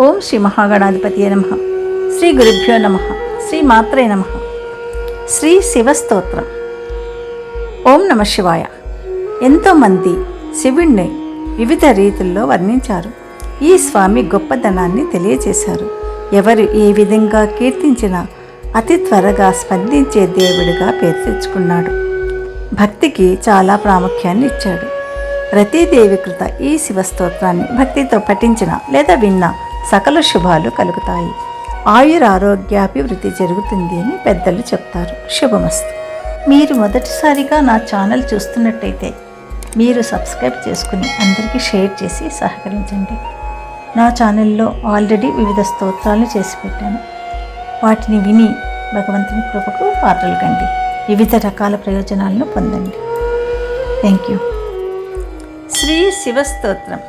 ఓం శ్రీ మహాగణాధిపతి నమ. శ్రీ గురుభ్యో నమ. శ్రీ మాత్రే నమ. శ్రీ శివస్తోత్రం ఓం నమ శివాయ. ఎంతోమంది శివుణ్ణి వివిధ రీతుల్లో వర్ణించారు. ఈ స్వామి గొప్పదనాన్ని తెలియజేశారు. ఎవరు ఏ విధంగా కీర్తించినా అతి త్వరగా స్పందించే దేవుడిగా పేరు తెచ్చుకున్నాడు. భక్తికి చాలా ప్రాముఖ్యాన్ని ఇచ్చాడు. రతీదేవి కృత ఈ శివస్తోత్రాన్ని భక్తితో పఠించిన లేదా విన్న సకల శుభాలు కలుగుతాయి. ఆయురారోగ్యాభివృద్ధి జరుగుతుంది అని పెద్దలు చెప్తారు. శుభమస్తు. మీరు మొదటిసారిగా నా ఛానల్ చూస్తున్నట్టయితే మీరు సబ్స్క్రైబ్ చేసుకుని అందరికీ షేర్ చేసి సహకరించండి. నా ఛానల్లో ఆల్రెడీ వివిధ స్తోత్రాలు చేసి పెట్టాను. వాటిని విని భగవంతుని కృపకు పాత్రలు కండి. వివిధ రకాల ప్రయోజనాలను పొందండి. Thank you. శ్రీ శివస్తోత్రం.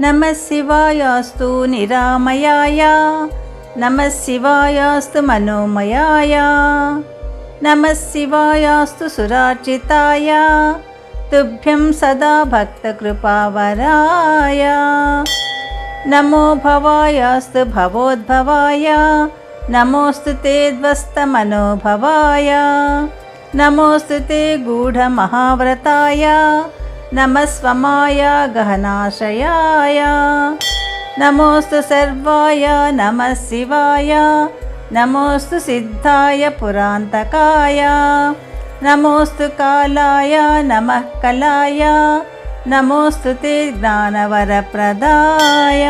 नमः शिवायास्तु निरामयाय नमः शिवायास्तु मनोमयाय नमः शिवायास्तु सुरार्चिताय तुभ्यं सदा भक्तकृपावराय नमो भवायास्तु भवोद्भवाय नमोऽस्तु ते ध्वस्तमनोभवाय नमोऽस्तु ते गूढमहाव्रताय नमः स्वमाय गहनाशयाय नमोऽस्तु सर्वाय नमः शिवाय नमोऽस्तु सिद्धाय पुरान्तकाय नमोऽस्तु कालाय नमः कलाय नमोऽस्तु ते ज्ञानवरप्रदाय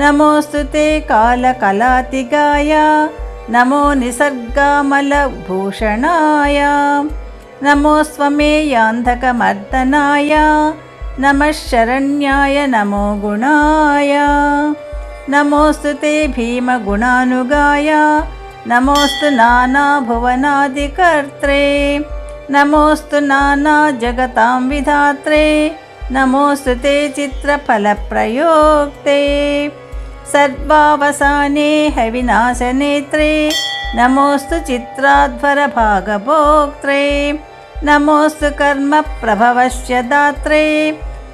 नमोऽस्तु ते कालकलातिगाय नमो निसर्गामलभूषणाय नमो स्वमेयान्धकमर्दनाय नमः शरण्याय नमो गुणाय नमोऽस्तु ते भीमगुणानुगाय नमोऽस्तु नानाभुवनादिकर्त्रे नमोऽस्तु नानाजगतां विधात्रे नमोऽस्तु ते चित्रफलप्रयोक्ते सर्वावसाने हविनाशनेत्रे नमोऽस्तु चित्राध्वरभागभोक्त्रे नमोऽस्तु कर्मप्रभवस्य दात्रे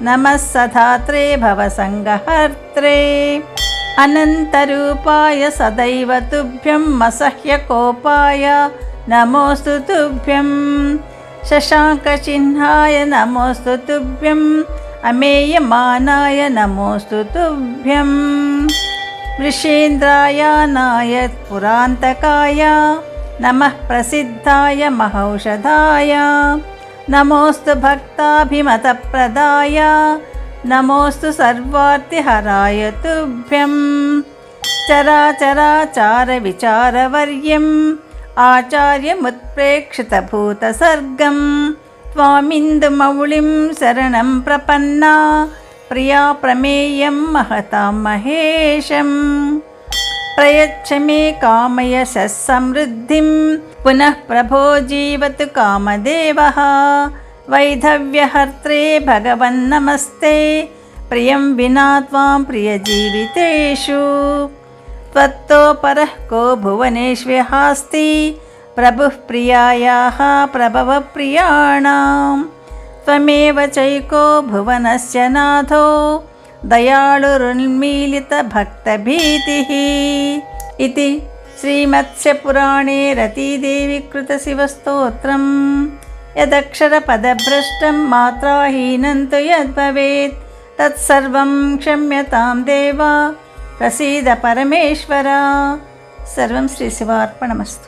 नमः सधात्रे भवसङ्गहर्त्रे अनन्तरूपाय सदैव तुभ्यं मसह्यकोपाय नमोऽस्तु तुभ्यं शशाङ्कचिह्नाय नमोऽस्तु तुभ्यम् अमेयमानाय नमोऽस्तु तुभ्यम् वृषेन्द्रायानाय पुरान्तकाय नमः प्रसिद्धाय महौषधाय नमोऽस्तु भक्ताभिमतप्रदाय नमोऽस्तु सर्वार्तिहराय तुभ्यं चराचराचारविचारवर्यम् आचार्यमुत्प्रेक्षितभूतसर्गं त्वामिन्दुमौलिं शरणं प्रपन्ना प्रिया प्रमेयं महतां महेशम् प्रयच्छ मे कामयशः समृद्धिं पुनः प्रभो जीवतु कामदेवः। वैधव्यहर्त्रे भगवन्नमस्ते। प्रियं विना त्वां प्रियजीवितेषु। त्वत्तो परः को भुवनेष्व्यहास्ति। प्रभुः प्रियायाः प्रभवप्रियाणां त्वमेव चैको भुवनस्य नाथो। दयाळुरुन्मीलितभक्तभीतिः इति श्रीमत्स्यपुराणे रतीदेवी कृतशिवस्तोत्रं यदक्षरपदभ्रष्टं मात्राहीनं तु यद्भवेत् तत्सर्वं क्षम्यतां देवा प्रसीद परमेश्वरा सर्वं श्रीशिवार्पणमस्तु